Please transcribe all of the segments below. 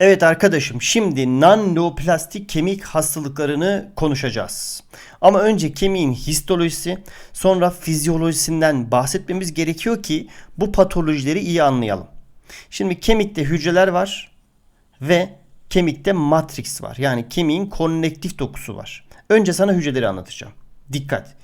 Evet arkadaşım şimdi non-neoplastik kemik hastalıklarını konuşacağız. Ama önce kemiğin histolojisi sonra fizyolojisinden bahsetmemiz gerekiyor ki bu patolojileri iyi anlayalım. Şimdi kemikte hücreler var ve kemikte matrix var. Yani kemiğin konnektif dokusu var. Önce sana hücreleri anlatacağım. Dikkat.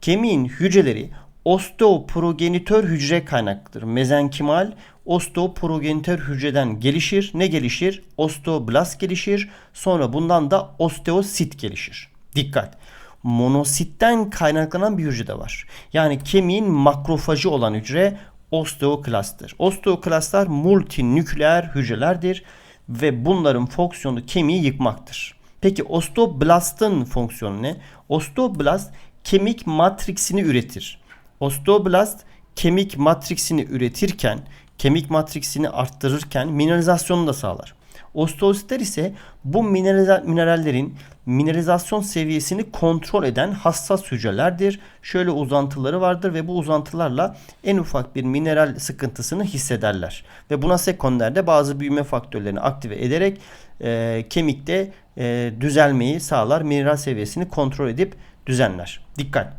Kemiğin hücreleri osteoprogenitör hücre kaynaklıdır. Mezenkimal osteoprogenitör hücreden gelişir. Ne gelişir? Osteoblast gelişir. Sonra bundan da osteosit gelişir. Dikkat. Monositten kaynaklanan bir hücre de var. Yani kemiğin makrofajı olan hücre osteoklasttır. Osteoklastlar multinükleer hücrelerdir ve bunların fonksiyonu kemiği yıkmaktır. Peki osteoblastın fonksiyonu ne? Osteoblast kemik matriksini üretir. Osteoblast kemik matriksini üretirken, kemik matriksini arttırırken mineralizasyonu da sağlar. Osteositler ise bu minerallerin mineralizasyon seviyesini kontrol eden hassas hücrelerdir. Şöyle uzantıları vardır ve bu uzantılarla en ufak bir mineral sıkıntısını hissederler. Ve buna sekonderde bazı büyüme faktörlerini aktive ederek e, kemikte e, düzelmeyi sağlar. Mineral seviyesini kontrol edip düzenler. Dikkat!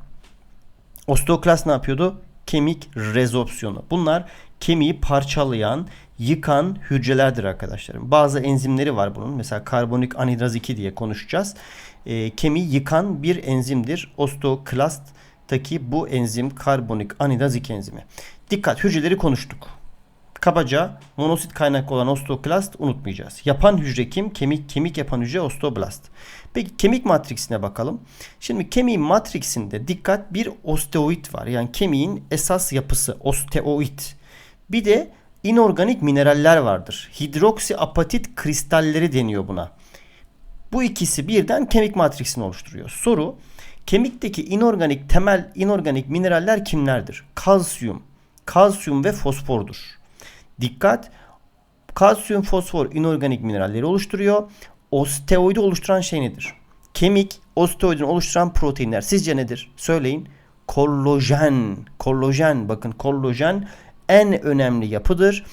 Osteoklast ne yapıyordu? Kemik rezorpsiyonu. Bunlar kemiği parçalayan, yıkan hücrelerdir arkadaşlarım. Bazı enzimleri var bunun. Mesela karbonik anhidraz 2 diye konuşacağız. E, kemiği yıkan bir enzimdir. Osteoklasttaki bu enzim karbonik anhidraz 2 enzimi. Dikkat hücreleri konuştuk. Kabaca monosit kaynaklı olan osteoklast unutmayacağız. Yapan hücre kim? Kemik kemik yapan hücre osteoblast. Peki kemik matriksine bakalım. Şimdi kemiğin matriksinde dikkat bir osteoid var. Yani kemiğin esas yapısı osteoid. Bir de inorganik mineraller vardır. Hidroksi apatit kristalleri deniyor buna. Bu ikisi birden kemik matriksini oluşturuyor. Soru kemikteki inorganik temel inorganik mineraller kimlerdir? Kalsiyum, kalsiyum ve fosfordur. Dikkat! Kalsiyum, fosfor inorganik mineralleri oluşturuyor. Osteoidi oluşturan şey nedir? Kemik, osteoidini oluşturan proteinler. Sizce nedir? Söyleyin. Kollajen. Kollajen. Bakın kollajen en önemli yapıdır.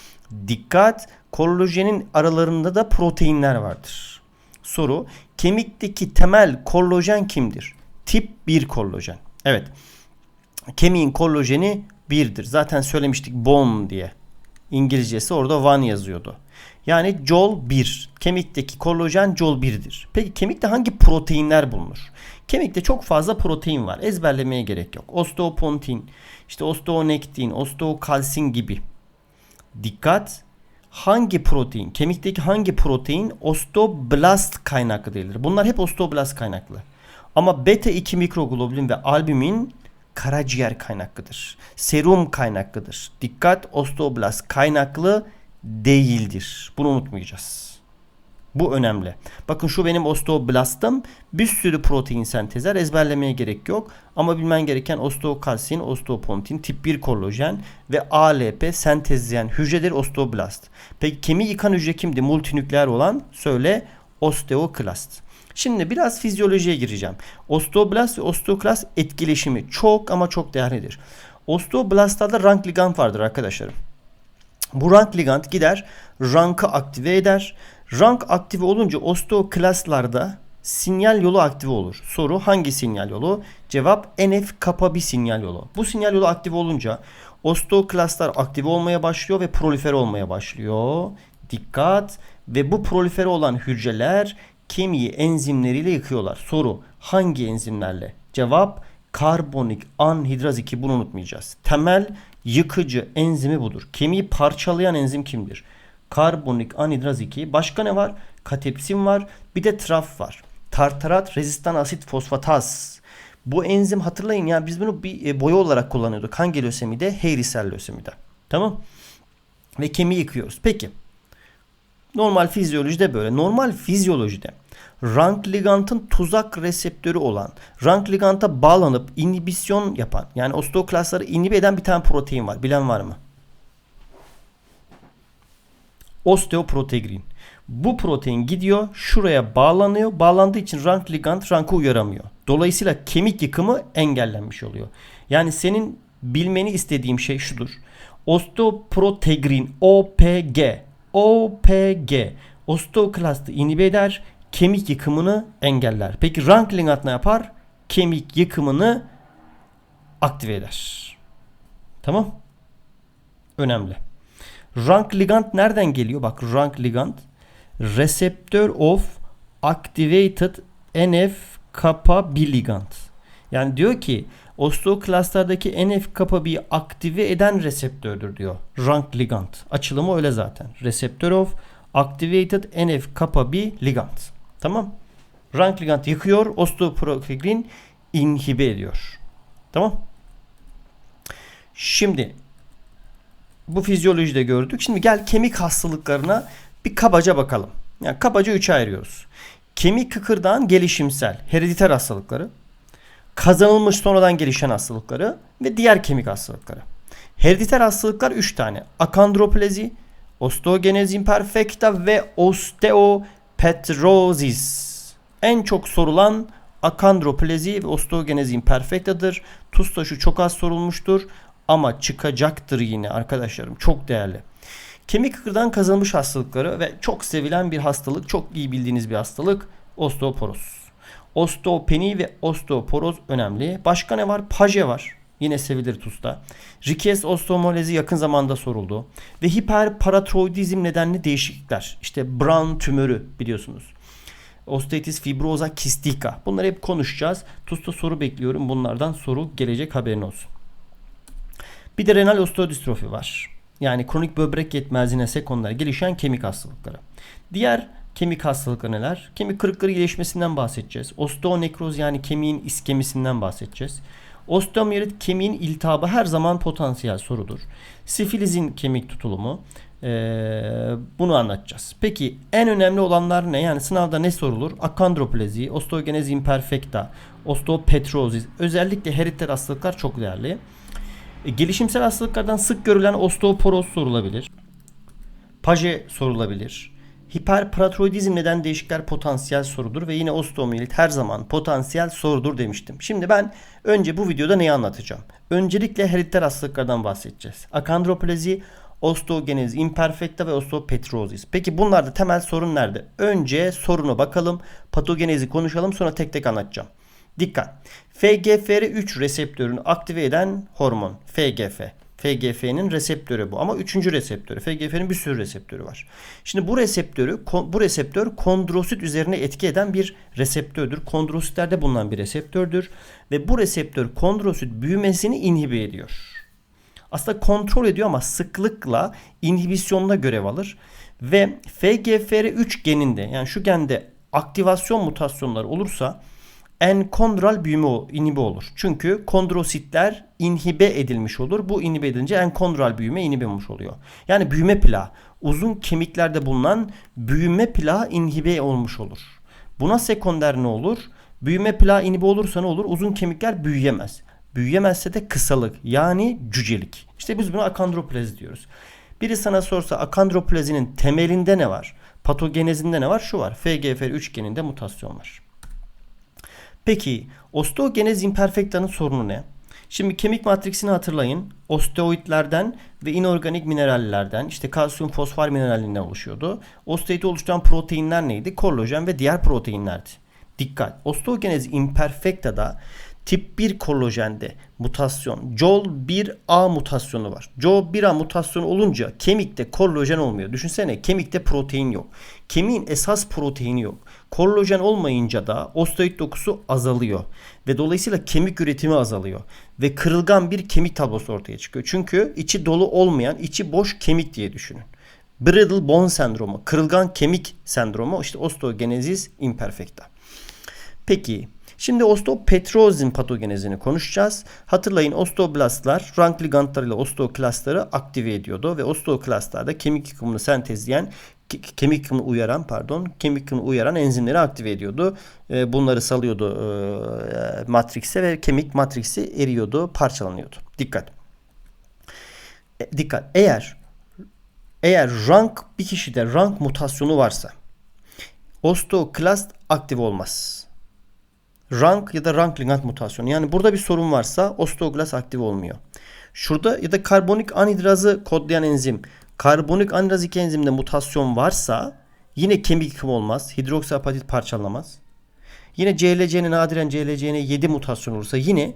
Dikkat! Kollajenin aralarında da proteinler vardır. Soru. Kemikteki temel kollajen kimdir? Tip 1 kollajen. Evet. Kemiğin kollajeni 1'dir. Zaten söylemiştik bone diye. İngilizcesi orada one yazıyordu. Yani Jol 1. Kemikteki kollajen Jol 1'dir. Peki kemikte hangi proteinler bulunur? Kemikte çok fazla protein var. Ezberlemeye gerek yok. Osteopontin, işte osteonektin, osteokalsin gibi. Dikkat! Hangi protein, kemikteki hangi protein osteoblast kaynaklı değildir? Bunlar hep osteoblast kaynaklı. Ama beta 2 mikroglobulin ve albumin karaciğer kaynaklıdır. Serum kaynaklıdır. Dikkat osteoblast kaynaklı değildir. Bunu unutmayacağız. Bu önemli. Bakın şu benim osteoblastım. Bir sürü protein sentezler ezberlemeye gerek yok. Ama bilmen gereken osteokalsin, osteopontin, tip 1 kollajen ve ALP sentezleyen hücreler osteoblast. Peki kemiği yıkan hücre kimdi? Multinükleer olan söyle osteoklast. Şimdi biraz fizyolojiye gireceğim. Osteoblast ve osteoklast etkileşimi çok ama çok değerlidir. Osteoblastlarda rank ligand vardır arkadaşlarım. Bu rank ligand gider rankı aktive eder. Rank aktive olunca osteoklastlarda sinyal yolu aktive olur. Soru hangi sinyal yolu? Cevap NF kapa bir sinyal yolu. Bu sinyal yolu aktive olunca osteoklastlar aktive olmaya başlıyor ve prolifer olmaya başlıyor. Dikkat ve bu prolifere olan hücreler kemiği enzimleriyle yıkıyorlar. Soru hangi enzimlerle? Cevap karbonik anhidraz 2 bunu unutmayacağız. Temel yıkıcı enzimi budur. Kemiği parçalayan enzim kimdir? Karbonik anhidraz 2. Başka ne var? Katepsin var. Bir de traf var. Tartarat rezistan asit fosfataz. Bu enzim hatırlayın ya biz bunu bir e, boya olarak kullanıyorduk. Hangi lösemide? Heyrisel lösemide. Tamam. Ve kemiği yıkıyoruz. Peki. Normal fizyolojide böyle. Normal fizyolojide rank ligantın tuzak reseptörü olan, rank liganta bağlanıp inhibisyon yapan, yani osteoklastları inhibe eden bir tane protein var. Bilen var mı? Osteoprotegrin. Bu protein gidiyor şuraya bağlanıyor. Bağlandığı için rank ligand rankı uyaramıyor. Dolayısıyla kemik yıkımı engellenmiş oluyor. Yani senin bilmeni istediğim şey şudur. Osteoprotegrin OPG OPG Osteoklastı inhibe kemik yıkımını engeller. Peki rank ligand ne yapar? Kemik yıkımını aktive eder. Tamam? Önemli. Rank ligand nereden geliyor? Bak rank ligand receptor of activated NF kappa B ligand. Yani diyor ki osteoklastlardaki NF kappa B'yi aktive eden reseptördür diyor. Rank ligand. Açılımı öyle zaten. Receptor of activated NF kappa B ligand. Tamam? Rank ligand yıkıyor, osteoprofigrin inhibe ediyor. Tamam? Şimdi bu fizyolojide gördük. Şimdi gel kemik hastalıklarına bir kabaca bakalım. Yani kabaca üçe ayırıyoruz. Kemik kıkırdağın gelişimsel, herediter hastalıkları, kazanılmış sonradan gelişen hastalıkları ve diğer kemik hastalıkları. Herediter hastalıklar 3 tane. Akandroplezi, osteogenez imperfecta ve osteopetrosis. En çok sorulan akandroplezi ve osteogenez imperfecta'dır. TUS'ta şu çok az sorulmuştur ama çıkacaktır yine arkadaşlarım. Çok değerli. Kemik kıkırdan kazanmış hastalıkları ve çok sevilen bir hastalık, çok iyi bildiğiniz bir hastalık osteoporoz. Osteopeni ve osteoporoz önemli. Başka ne var? Paje var. Yine sevilir TUS'ta. Rickets osteomolezi yakın zamanda soruldu. Ve hiperparatiroidizm nedenli değişiklikler. İşte Brown tümörü biliyorsunuz. Osteitis fibrosa kistika. Bunları hep konuşacağız. TUS'ta soru bekliyorum. Bunlardan soru gelecek haberin olsun. Bir de renal osteodistrofi var. Yani kronik böbrek yetmezliğine sekonder gelişen kemik hastalıkları. Diğer kemik hastalıkları neler? Kemik kırıkları iyileşmesinden bahsedeceğiz. Osteonekroz yani kemiğin iskemisinden bahsedeceğiz. Osteomiyelit kemiğin iltihabı her zaman potansiyel sorudur. Sifilizin kemik tutulumu. Ee, bunu anlatacağız. Peki en önemli olanlar ne? Yani sınavda ne sorulur? Akandroplezi, osteogenez imperfecta, osteopetrozis. Özellikle herediter hastalıklar çok değerli. E, gelişimsel hastalıklardan sık görülen osteoporoz sorulabilir. Paje sorulabilir. Hiperparatiroidizm neden değişiklikler potansiyel sorudur ve yine osteomiyelit her zaman potansiyel sorudur demiştim. Şimdi ben önce bu videoda neyi anlatacağım? Öncelikle herediter hastalıklardan bahsedeceğiz. Akandroplezi, osteogenez imperfecta ve osteopetrozis. Peki bunlarda temel sorun nerede? Önce sorunu bakalım, patogenezi konuşalım sonra tek tek anlatacağım. Dikkat. FGFR3 reseptörünü aktive eden hormon FGF. FGF'nin reseptörü bu ama üçüncü reseptörü. FGF'nin bir sürü reseptörü var. Şimdi bu reseptörü bu reseptör kondrosit üzerine etki eden bir reseptördür. Kondrositlerde bulunan bir reseptördür ve bu reseptör kondrosit büyümesini inhibe ediyor. Aslında kontrol ediyor ama sıklıkla inhibisyonda görev alır ve FGFR3 geninde yani şu gende aktivasyon mutasyonları olursa enkondral büyüme inhibe olur. Çünkü kondrositler inhibe edilmiş olur. Bu inhibe edilince enkondral büyüme inhibe olmuş oluyor. Yani büyüme plağı uzun kemiklerde bulunan büyüme plağı inhibe olmuş olur. Buna sekonder ne olur? Büyüme plağı inhibe olursa ne olur? Uzun kemikler büyüyemez. Büyüyemezse de kısalık yani cücelik. İşte biz buna akandroplezi diyoruz. Biri sana sorsa akandroplezinin temelinde ne var? Patogenezinde ne var? Şu var. FGFR3 geninde mutasyon var. Peki osteogenez imperfecta'nın sorunu ne? Şimdi kemik matriksini hatırlayın. Osteoidlerden ve inorganik minerallerden işte kalsiyum fosfor mineralinden oluşuyordu. Osteoidi oluşturan proteinler neydi? Kollajen ve diğer proteinlerdi. Dikkat! Osteogenez imperfecta'da tip 1 kollajende mutasyon JOL1A mutasyonu var. JOL1A mutasyonu olunca kemikte kollajen olmuyor. Düşünsene kemikte protein yok. Kemiğin esas proteini yok. Kollajen olmayınca da osteoid dokusu azalıyor. Ve dolayısıyla kemik üretimi azalıyor. Ve kırılgan bir kemik tablosu ortaya çıkıyor. Çünkü içi dolu olmayan, içi boş kemik diye düşünün. Brittle bone sendromu, kırılgan kemik sendromu işte osteogenesis imperfecta. Peki Şimdi osteopetrozin patogenezini konuşacağız. Hatırlayın osteoblastlar rank ligandlarıyla osteoklastları aktive ediyordu ve osteoklastlarda kemik yıkımını sentezleyen kemik yıkımını uyaran pardon kemik yıkımını uyaran enzimleri aktive ediyordu. E, bunları salıyordu e, matrikse ve kemik matriksi eriyordu, parçalanıyordu. Dikkat. E, dikkat. Eğer eğer rank bir kişide rank mutasyonu varsa osteoklast aktif olmaz rank ya da rank ligand mutasyonu. Yani burada bir sorun varsa osteoklast aktif olmuyor. Şurada ya da karbonik anhidrazı kodlayan enzim, karbonik anhidraz 2 enzimde mutasyon varsa Yine kemik yıkımı olmaz. Hidroksiapatit parçalanamaz. Yine CLC'nin nadiren CLC'ne 7 mutasyon olursa yine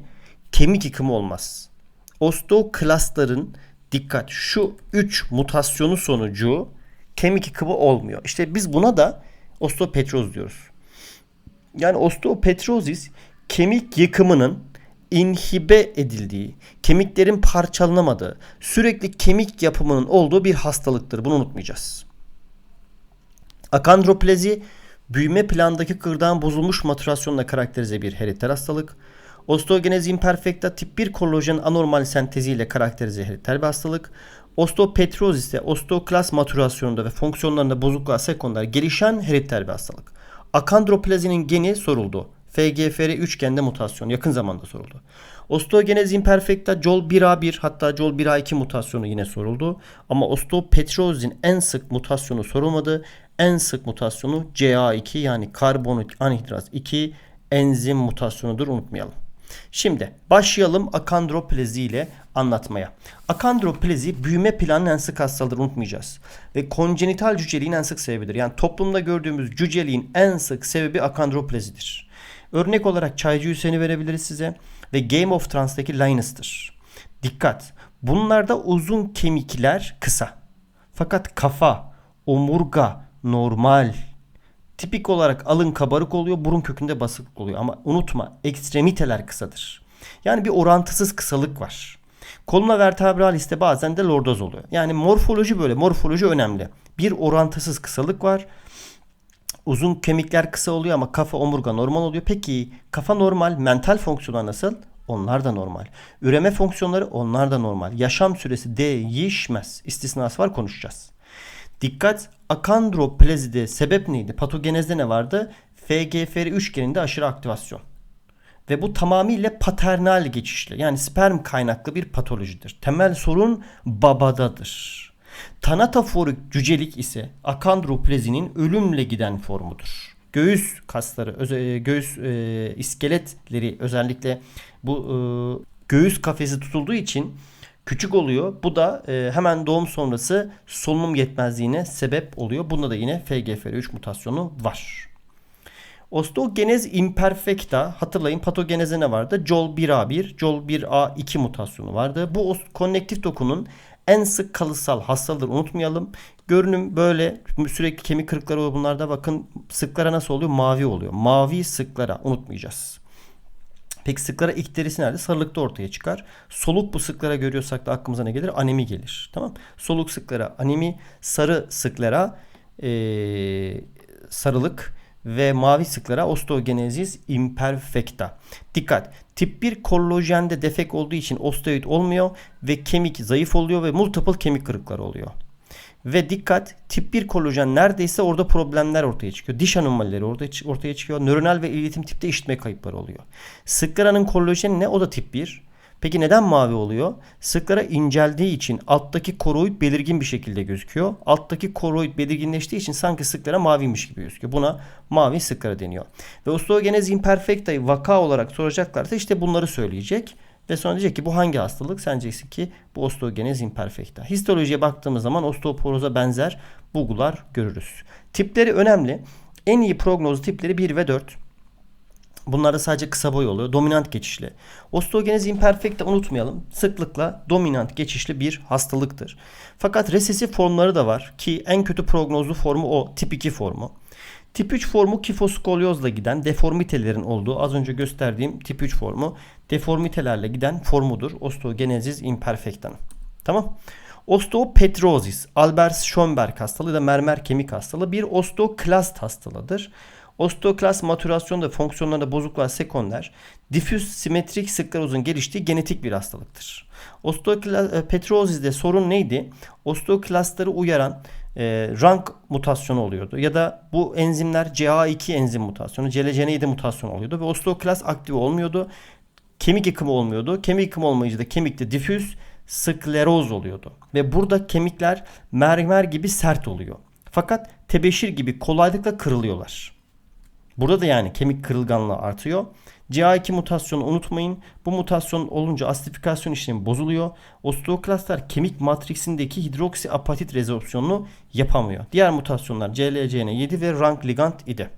kemik yıkımı olmaz. Osteoklastların dikkat şu 3 mutasyonu sonucu kemik yıkımı olmuyor. İşte biz buna da osteopetroz diyoruz. Yani osteopetrozis kemik yıkımının inhibe edildiği, kemiklerin parçalanamadığı, sürekli kemik yapımının olduğu bir hastalıktır. Bunu unutmayacağız. Akandroplezi büyüme plandaki kırdağın bozulmuş matürasyonla karakterize bir heriter hastalık. Osteogenez imperfecta tip 1 kolajen anormal senteziyle karakterize heriter bir hastalık. Osteopetrozis ise osteoklas matürasyonunda ve fonksiyonlarında bozukluğa sekonder gelişen heriter bir hastalık. Akandroplazinin geni soruldu. FGFR üçgende mutasyon yakın zamanda soruldu. Osteogenez imperfecta JOL1A1 hatta JOL1A2 mutasyonu yine soruldu. Ama osteopetrozin en sık mutasyonu sorulmadı. En sık mutasyonu CA2 yani karbonat anhidraz 2 enzim mutasyonudur unutmayalım. Şimdi başlayalım akandroplezi ile anlatmaya. Akandroplezi büyüme planının en sık hastalığıdır unutmayacağız. Ve konjenital cüceliğin en sık sebebidir. Yani toplumda gördüğümüz cüceliğin en sık sebebi akandroplezidir. Örnek olarak Çaycı Hüseyin'i verebiliriz size. Ve Game of Thrones'taki Linus'tır. Dikkat. Bunlarda uzun kemikler kısa. Fakat kafa, omurga normal. Tipik olarak alın kabarık oluyor, burun kökünde basık oluyor. Ama unutma ekstremiteler kısadır. Yani bir orantısız kısalık var. Koluna vertebraliste bazen de lordoz oluyor. Yani morfoloji böyle. Morfoloji önemli. Bir orantısız kısalık var. Uzun kemikler kısa oluyor ama kafa omurga normal oluyor. Peki kafa normal, mental fonksiyonlar nasıl? Onlar da normal. Üreme fonksiyonları onlar da normal. Yaşam süresi değişmez. İstisnası var konuşacağız. Dikkat akandroplezide sebep neydi? Patogenezde ne vardı? FGFR üçgeninde aşırı aktivasyon. Ve bu tamamıyla paternal geçişli yani sperm kaynaklı bir patolojidir. Temel sorun babadadır. Tanataforik cücelik ise akandroplezinin ölümle giden formudur. Göğüs kasları, e, göğüs e, iskeletleri özellikle bu e, göğüs kafesi tutulduğu için küçük oluyor. Bu da e, hemen doğum sonrası solunum yetmezliğine sebep oluyor. Bunda da yine FGFR3 mutasyonu var. Osteogenez imperfecta hatırlayın patogeneze ne vardı? JOL1A1, JOL1A2 mutasyonu vardı. Bu konnektif dokunun en sık kalıtsal hastalığı unutmayalım. Görünüm böyle sürekli kemik kırıkları oluyor bunlarda. Bakın sıklara nasıl oluyor? Mavi oluyor. Mavi sıklara unutmayacağız. Peki sıklara ilk derisi nerede? Sarılıkta ortaya çıkar. Soluk bu sıklara görüyorsak da aklımıza ne gelir? Anemi gelir. Tamam. Soluk sıklara anemi, sarı sıklara ee, sarılık, ve mavi sıklara osteogenezis imperfecta. Dikkat! Tip 1 kollajende defek olduğu için osteoid olmuyor ve kemik zayıf oluyor ve multiple kemik kırıkları oluyor. Ve dikkat tip 1 kolajen neredeyse orada problemler ortaya çıkıyor. Diş anomalileri orada ortaya çıkıyor. Nöronal ve iletim tipte işitme kayıpları oluyor. Sıklara'nın kolajeni ne? O da tip 1. Peki neden mavi oluyor? Sıklara inceldiği için alttaki koroid belirgin bir şekilde gözüküyor. Alttaki koroid belirginleştiği için sanki sıklara maviymiş gibi gözüküyor. Buna mavi sıklara deniyor. Ve osteogenez imperfecta'yı vaka olarak soracaklarsa işte bunları söyleyecek. Ve sonra diyecek ki bu hangi hastalık? Sen ki bu osteogenez imperfecta. Histolojiye baktığımız zaman osteoporoza benzer bulgular görürüz. Tipleri önemli. En iyi prognoz tipleri 1 ve 4. Bunlarda sadece kısa boy oluyor. Dominant geçişli. Osteogenez imperfecta unutmayalım. Sıklıkla dominant geçişli bir hastalıktır. Fakat resesif formları da var ki en kötü prognozlu formu o tip 2 formu. Tip 3 formu kifoskolyozla giden deformitelerin olduğu az önce gösterdiğim tip 3 formu deformitelerle giden formudur. Osteogenezis imperfecta'nın. Tamam. Osteopetrozis, Albert Schönberg hastalığı da mermer kemik hastalığı bir osteoklast hastalığıdır. Osteoklas matürasyonda fonksiyonlarında bozukluğa sekonder, difüz simetrik sklerozun geliştiği genetik bir hastalıktır. Osteopetrozizde e, sorun neydi? Osteoklastları uyaran e, rank mutasyonu oluyordu. Ya da bu enzimler CA2 enzim mutasyonu, CLCN7 mutasyonu oluyordu ve osteoklas aktif olmuyordu. Kemik yıkımı olmuyordu. Kemik yıkımı olmayınca da kemikte difüz skleroz oluyordu. Ve burada kemikler mermer gibi sert oluyor. Fakat tebeşir gibi kolaylıkla kırılıyorlar. Burada da yani kemik kırılganlığı artıyor. CA2 mutasyonu unutmayın. Bu mutasyon olunca astifikasyon işlemi bozuluyor. Osteoklastlar kemik matriksindeki hidroksi apatit rezorpsiyonunu yapamıyor. Diğer mutasyonlar CLCN7 ve rank ligand idi.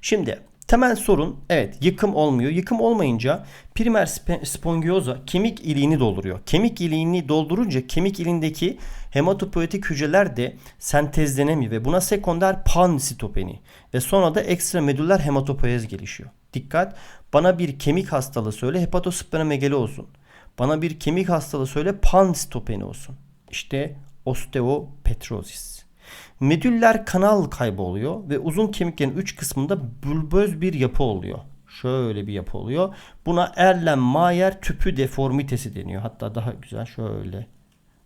Şimdi temel sorun evet yıkım olmuyor. Yıkım olmayınca primer spongioza kemik iliğini dolduruyor. Kemik iliğini doldurunca kemik ilindeki hematopoietik hücreler de sentezlenemiyor ve buna sekonder pansitopeni ve sonra da ekstramedüller hematopoiez gelişiyor. Dikkat bana bir kemik hastalığı söyle hepatosplenomegali olsun. Bana bir kemik hastalığı söyle pansitopeni olsun. İşte osteopetrozis. Medüller kanal kaybı oluyor ve uzun kemiklerin üç kısmında bulböz bir yapı oluyor. Şöyle bir yapı oluyor. Buna Erlen-Mayer tüpü deformitesi deniyor. Hatta daha güzel şöyle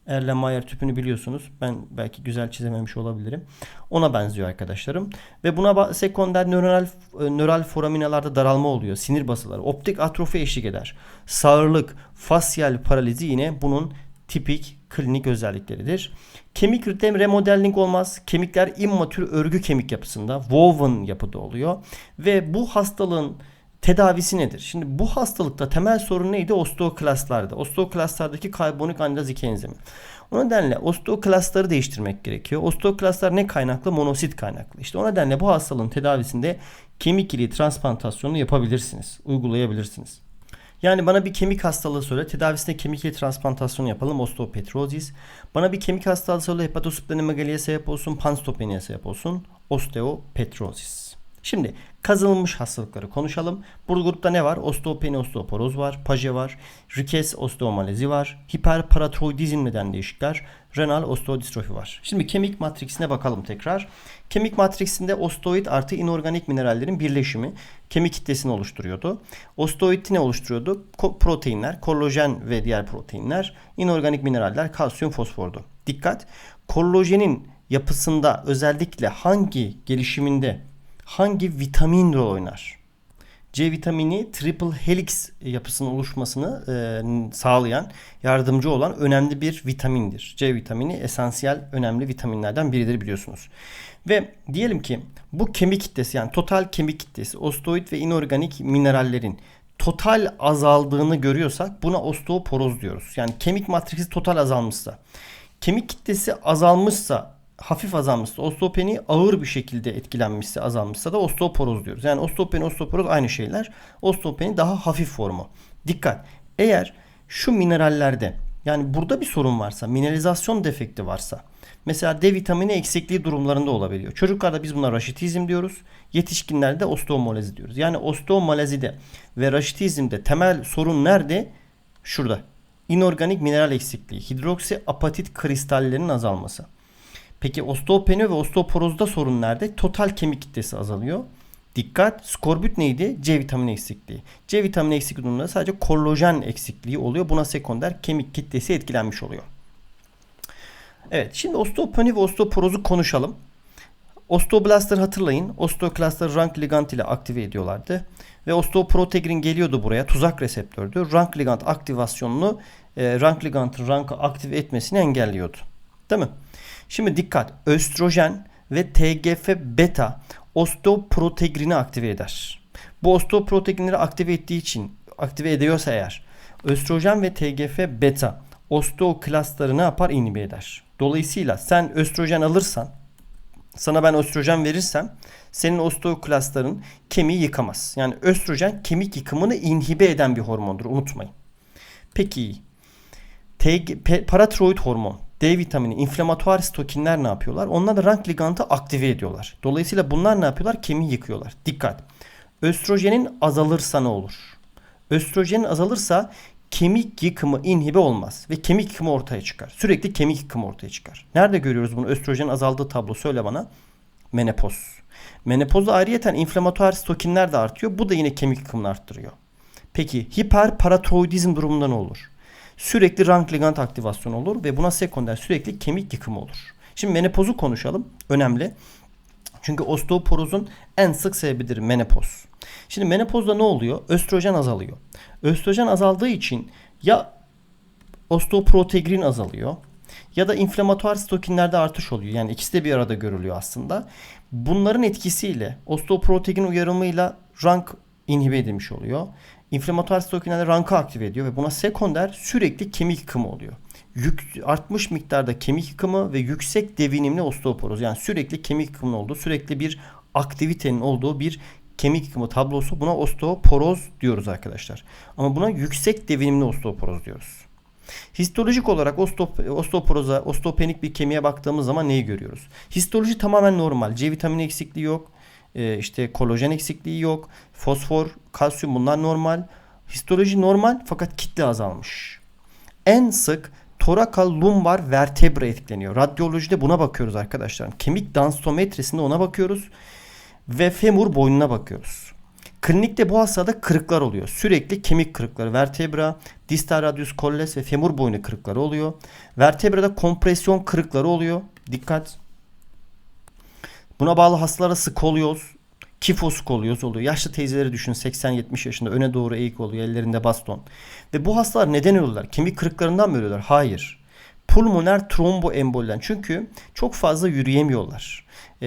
Erlenmeyer tüpünü biliyorsunuz. Ben belki güzel çizememiş olabilirim. Ona benziyor arkadaşlarım. Ve buna sekonder nöral, e, nöral foraminalarda daralma oluyor. Sinir basıları. Optik atrofi eşlik eder. Sağırlık, fasyal paralizi yine bunun tipik klinik özellikleridir. Kemik ritem remodeling olmaz. Kemikler immatür örgü kemik yapısında. Woven yapıda oluyor. Ve bu hastalığın tedavisi nedir? Şimdi bu hastalıkta temel sorun neydi? Osteoklastlarda. Osteoklastlardaki karbonik anidaz 2 enzimi. O nedenle osteoklastları değiştirmek gerekiyor. Osteoklastlar ne kaynaklı? Monosit kaynaklı. İşte o nedenle bu hastalığın tedavisinde kemik iliği transplantasyonunu yapabilirsiniz. Uygulayabilirsiniz. Yani bana bir kemik hastalığı söyle. Tedavisinde kemik iliği transplantasyonu yapalım. Osteopetrozis. Bana bir kemik hastalığı söyle. Hepatosplenomegaly'e sebep olsun. Panstopeniye sebep olsun. Osteopetrozis. Şimdi kazanılmış hastalıkları konuşalım. Bu grupta ne var? Osteopeni osteoporoz var, paje var, rikes osteomalezi var, hiperparatoidizm neden değişikler, renal osteodistrofi var. Şimdi kemik matriksine bakalım tekrar. Kemik matriksinde osteoid artı inorganik minerallerin birleşimi kemik kitlesini oluşturuyordu. Osteoid ne oluşturuyordu? Ko- proteinler, kollajen ve diğer proteinler, inorganik mineraller, kalsiyum, fosfordu. Dikkat! Kollajenin yapısında özellikle hangi gelişiminde hangi vitamin rol oynar? C vitamini triple helix yapısının oluşmasını e, sağlayan, yardımcı olan önemli bir vitamindir. C vitamini esansiyel önemli vitaminlerden biridir biliyorsunuz. Ve diyelim ki bu kemik kitlesi yani total kemik kitlesi osteoid ve inorganik minerallerin total azaldığını görüyorsak buna osteoporoz diyoruz. Yani kemik matrisi total azalmışsa, kemik kitlesi azalmışsa hafif azalmışsa, osteopeni ağır bir şekilde etkilenmişse, azalmışsa da osteoporoz diyoruz. Yani osteopeni, osteoporoz aynı şeyler. Osteopeni daha hafif formu. Dikkat. Eğer şu minerallerde yani burada bir sorun varsa, mineralizasyon defekti varsa, mesela D vitamini eksikliği durumlarında olabiliyor. Çocuklarda biz buna raşitizm diyoruz. Yetişkinlerde osteomolezi diyoruz. Yani osteomolezide ve raşitizmde temel sorun nerede? Şurada. İnorganik mineral eksikliği, hidroksi apatit kristallerinin azalması. Peki osteopeni ve osteoporozda sorun nerede? Total kemik kitlesi azalıyor. Dikkat skorbut neydi? C vitamini eksikliği. C vitamini eksikliği durumunda sadece kollajen eksikliği oluyor. Buna sekonder kemik kitlesi etkilenmiş oluyor. Evet şimdi osteopeni ve osteoporozu konuşalım. Osteoblastları hatırlayın. Osteoklastları rank ligand ile aktive ediyorlardı. Ve osteoprotegrin geliyordu buraya. Tuzak reseptördü. Rank ligand aktivasyonunu e, rank ligandın rankı aktive etmesini engelliyordu. Değil mi? Şimdi dikkat. Östrojen ve TGF beta osteoprotegrini aktive eder. Bu osteoproteinleri aktive ettiği için aktive ediyorsa eğer östrojen ve TGF beta osteoklastları ne yapar? İnhibe eder. Dolayısıyla sen östrojen alırsan sana ben östrojen verirsem senin osteoklastların kemiği yıkamaz. Yani östrojen kemik yıkımını inhibe eden bir hormondur unutmayın. Peki TG, paratiroid hormon D vitamini, inflamatuar stokinler ne yapıyorlar? Onlar da rank ligantı aktive ediyorlar. Dolayısıyla bunlar ne yapıyorlar? Kemiği yıkıyorlar. Dikkat. Östrojenin azalırsa ne olur? Östrojenin azalırsa kemik yıkımı inhibe olmaz ve kemik yıkımı ortaya çıkar. Sürekli kemik yıkımı ortaya çıkar. Nerede görüyoruz bunu? Östrojenin azaldığı tablo söyle bana. Menopoz. Menopozda ayrıyeten inflamatuar stokinler de artıyor. Bu da yine kemik yıkımını arttırıyor. Peki hiperparatoidizm durumunda ne olur? Sürekli rank ligand aktivasyonu olur ve buna sekonder sürekli kemik yıkımı olur. Şimdi menopozu konuşalım. Önemli. Çünkü osteoporozun en sık sebebidir menopoz. Şimdi menopozda ne oluyor? Östrojen azalıyor. Östrojen azaldığı için ya osteoprotegrin azalıyor ya da inflamatuar stokinlerde artış oluyor. Yani ikisi de bir arada görülüyor aslında. Bunların etkisiyle osteoporotein uyarımıyla rank inhibe edilmiş oluyor. İnflamatuar stokinlerde rankı aktive ediyor ve buna sekonder sürekli kemik yıkımı oluyor. Yük, artmış miktarda kemik yıkımı ve yüksek devinimli osteoporoz yani sürekli kemik yıkımının olduğu sürekli bir aktivitenin olduğu bir kemik yıkımı tablosu buna osteoporoz diyoruz arkadaşlar. Ama buna yüksek devinimli osteoporoz diyoruz. Histolojik olarak osteop osteoporoza, osteopenik bir kemiğe baktığımız zaman neyi görüyoruz? Histoloji tamamen normal. C vitamini eksikliği yok. Ee, işte kolajen eksikliği yok. Fosfor, kalsiyum bunlar normal. Histoloji normal fakat kitle azalmış. En sık torakal lumbar vertebra etkileniyor. Radyolojide buna bakıyoruz arkadaşlar. Kemik danstometrisinde ona bakıyoruz. Ve femur boynuna bakıyoruz. Klinikte bu hastada kırıklar oluyor. Sürekli kemik kırıkları. Vertebra, distal radius colles ve femur boynu kırıkları oluyor. Vertebrada kompresyon kırıkları oluyor. Dikkat. Buna bağlı hastalara skolyoz, kifoskolyoz oluyor. Yaşlı teyzeleri düşün 80-70 yaşında öne doğru eğik oluyor ellerinde baston. Ve bu hastalar neden ölüyorlar? Kemik kırıklarından mı ölüyorlar? Hayır. Pulmoner tromboemboliden. Çünkü çok fazla yürüyemiyorlar. Ee,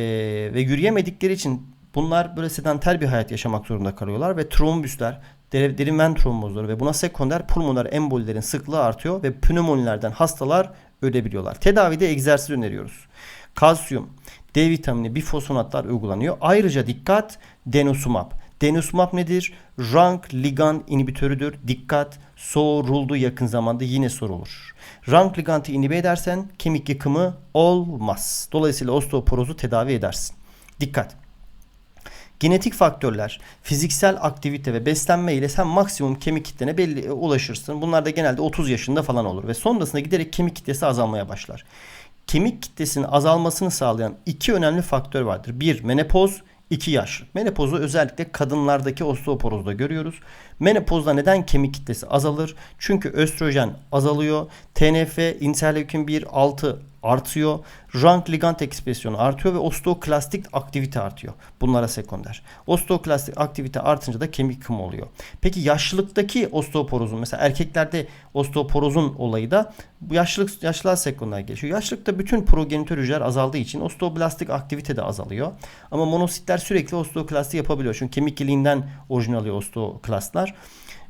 ve yürüyemedikleri için bunlar böyle sedanter bir hayat yaşamak zorunda kalıyorlar ve trombüsler, derin ven trombozları ve buna sekonder pulmoner embolilerin sıklığı artıyor ve pneumonilerden hastalar ölebiliyorlar. Tedavide egzersiz öneriyoruz. Kalsiyum, D vitamini, bifosfonatlar uygulanıyor. Ayrıca dikkat denosumab. Denosumab nedir? Rank ligand inhibitörüdür. Dikkat soruldu yakın zamanda yine sorulur. Rank ligantı inhibe edersen kemik yıkımı olmaz. Dolayısıyla osteoporozu tedavi edersin. Dikkat. Genetik faktörler, fiziksel aktivite ve beslenme ile sen maksimum kemik kitlene belli ulaşırsın. Bunlar da genelde 30 yaşında falan olur ve sonrasında giderek kemik kitlesi azalmaya başlar kemik kitlesinin azalmasını sağlayan iki önemli faktör vardır. Bir menopoz, iki yaş. Menopozu özellikle kadınlardaki osteoporozda görüyoruz. Menopozda neden kemik kitlesi azalır? Çünkü östrojen azalıyor. TNF, interleukin 1, 6 artıyor. Rank ligand ekspresyonu artıyor ve osteoklastik aktivite artıyor. Bunlara sekonder. Osteoklastik aktivite artınca da kemik kımı oluyor. Peki yaşlılıktaki osteoporozun mesela erkeklerde osteoporozun olayı da yaşlılık yaşlılar sekonder gelişiyor. Yaşlılıkta bütün progenitör hücreler azaldığı için osteoblastik aktivite de azalıyor. Ama monositler sürekli osteoklasti yapabiliyor. Çünkü kemik iliğinden orijinal alıyor osteoklastlar.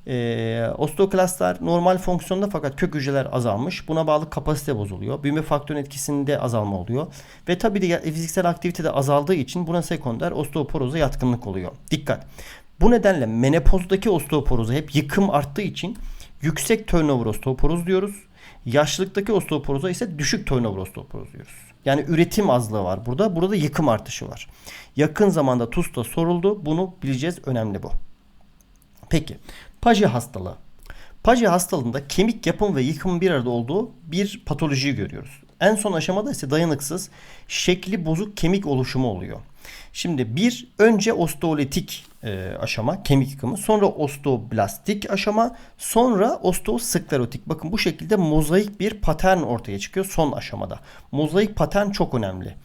E, osteoklastlar normal fonksiyonda fakat kök hücreler azalmış. Buna bağlı kapasite bozuluyor. Büyüme faktörün etkisinde azalma oluyor. Ve tabii de fiziksel aktivite de azaldığı için buna sekonder osteoporoza yatkınlık oluyor. Dikkat. Bu nedenle menopozdaki osteoporoza hep yıkım arttığı için yüksek turnover osteoporoz diyoruz. Yaşlılıktaki osteoporoza ise düşük turnover osteoporoz diyoruz. Yani üretim azlığı var burada. Burada yıkım artışı var. Yakın zamanda TUS'ta soruldu. Bunu bileceğiz. Önemli bu. Peki. Paje hastalığı. Paje hastalığında kemik yapım ve yıkım bir arada olduğu bir patolojiyi görüyoruz. En son aşamada ise dayanıksız şekli bozuk kemik oluşumu oluyor. Şimdi bir önce osteolitik e, aşama kemik yıkımı sonra osteoblastik aşama sonra osteosklerotik. Bakın bu şekilde mozaik bir patern ortaya çıkıyor son aşamada. Mozaik patern çok önemli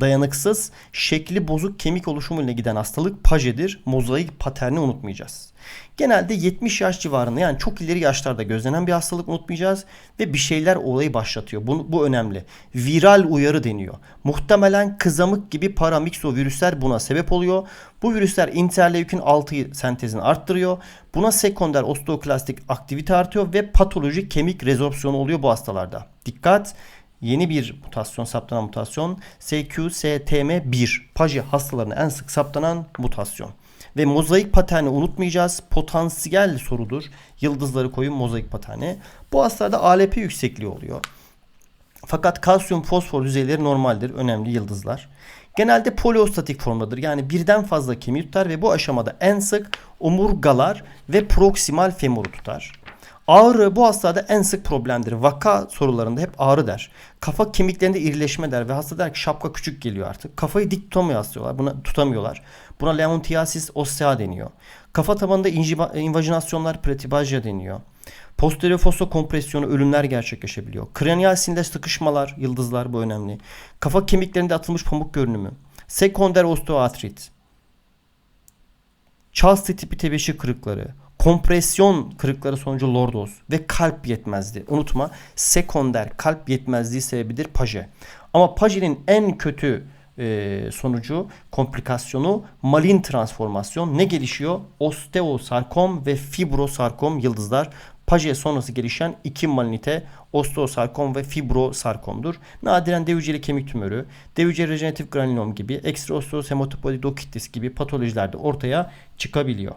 dayanıksız, şekli bozuk kemik oluşumuyla giden hastalık pajedir. Mozaik paterni unutmayacağız. Genelde 70 yaş civarında yani çok ileri yaşlarda gözlenen bir hastalık unutmayacağız ve bir şeyler olayı başlatıyor. Bu, bu önemli. Viral uyarı deniyor. Muhtemelen kızamık gibi paramikso virüsler buna sebep oluyor. Bu virüsler interleukin 6 sentezini arttırıyor. Buna sekonder osteoklastik aktivite artıyor ve patolojik kemik rezorpsiyonu oluyor bu hastalarda. Dikkat! Yeni bir mutasyon saptanan mutasyon SQSTM1 Paji hastalarına en sık saptanan mutasyon. Ve mozaik paterni unutmayacağız. Potansiyel sorudur. Yıldızları koyun mozaik paterni. Bu hastalarda ALP yüksekliği oluyor. Fakat kalsiyum fosfor düzeyleri normaldir. Önemli yıldızlar. Genelde poliostatik formdadır. Yani birden fazla kemiği tutar ve bu aşamada en sık omurgalar ve proksimal femuru tutar. Ağrı bu hastada en sık problemdir. Vaka sorularında hep ağrı der. Kafa kemiklerinde irileşme der ve hasta der ki şapka küçük geliyor artık. Kafayı dik tutamıyor hastalar. Buna tutamıyorlar. Buna leontiasis ossea deniyor. Kafa tabanında invajinasyonlar pretibajya deniyor. Posterior fossa kompresyonu ölümler gerçekleşebiliyor. Kraniyal sinirde sıkışmalar, yıldızlar bu önemli. Kafa kemiklerinde atılmış pamuk görünümü. Sekonder osteoartrit. Charles tipi tebeşir kırıkları kompresyon kırıkları sonucu lordoz ve kalp yetmezliği. Unutma sekonder kalp yetmezliği sebebidir paje. Ama pajenin en kötü e, sonucu komplikasyonu malin transformasyon ne gelişiyor? Osteosarkom ve fibrosarkom yıldızlar. Paje sonrası gelişen iki malinite osteosarkom ve fibrosarkomdur. Nadiren devüceli kemik tümörü, devüceli rejeneratif granuloom gibi ekstra osteos hematopoidokitis gibi patolojilerde ortaya çıkabiliyor.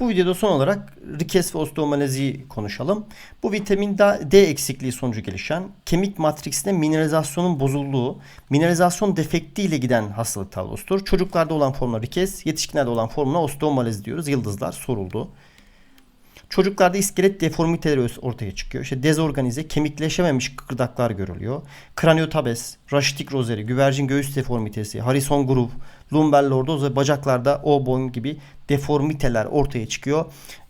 Bu videoda son olarak rikes ve osteomalaziyi konuşalım. Bu vitamin D eksikliği sonucu gelişen kemik matriksinde mineralizasyonun bozulduğu, mineralizasyon defektiyle giden hastalık tablosudur. Çocuklarda olan formuna rikes, yetişkinlerde olan formuna osteomalazi diyoruz. Yıldızlar soruldu. Çocuklarda iskelet deformiteleri ortaya çıkıyor. İşte dezorganize, kemikleşememiş kıkırdaklar görülüyor. Kraniotabes, raşitik rozeri, güvercin göğüs deformitesi, harrison groove, lumbar lordoz ve bacaklarda o boyun gibi deformiteler ortaya çıkıyor.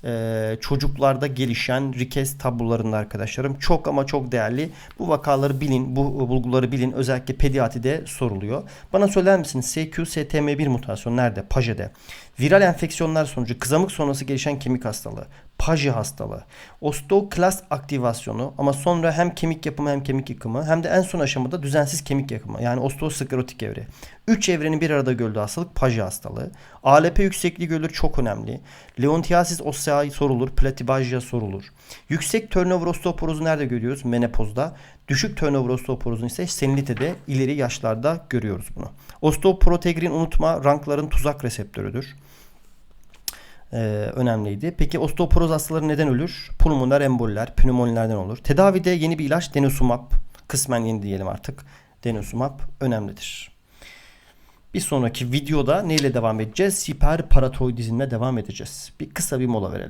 Ee, çocuklarda gelişen rikes tablolarında arkadaşlarım çok ama çok değerli. Bu vakaları bilin, bu bulguları bilin. Özellikle pediatride soruluyor. Bana söyler misiniz SQ-STM1 mutasyonu nerede? Paje'de. Viral enfeksiyonlar sonucu kızamık sonrası gelişen kemik hastalığı. Paji hastalığı. Osteoklast aktivasyonu ama sonra hem kemik yapımı hem kemik yıkımı hem de en son aşamada düzensiz kemik yakımı yani osteosklerotik evre. 3 evrenin bir arada gördüğü hastalık paji hastalığı. ALP yüksekliği görülür çok önemli. Leontiasis ossei sorulur. Platibajya sorulur. Yüksek turnover osteoporozu nerede görüyoruz? Menopozda. Düşük turnover osteoporozunu ise senilitede ileri yaşlarda görüyoruz bunu. Osteoporotegrin unutma rankların tuzak reseptörüdür. Ee, önemliydi. Peki osteoporoz hastaları neden ölür? Pulmoner emboliler, pneumonilerden olur. Tedavide yeni bir ilaç denosumab, kısmen yeni diyelim artık. Denosumab önemlidir. Bir sonraki videoda neyle devam edeceğiz? Hiperparatoidizmle devam edeceğiz. Bir kısa bir mola verelim.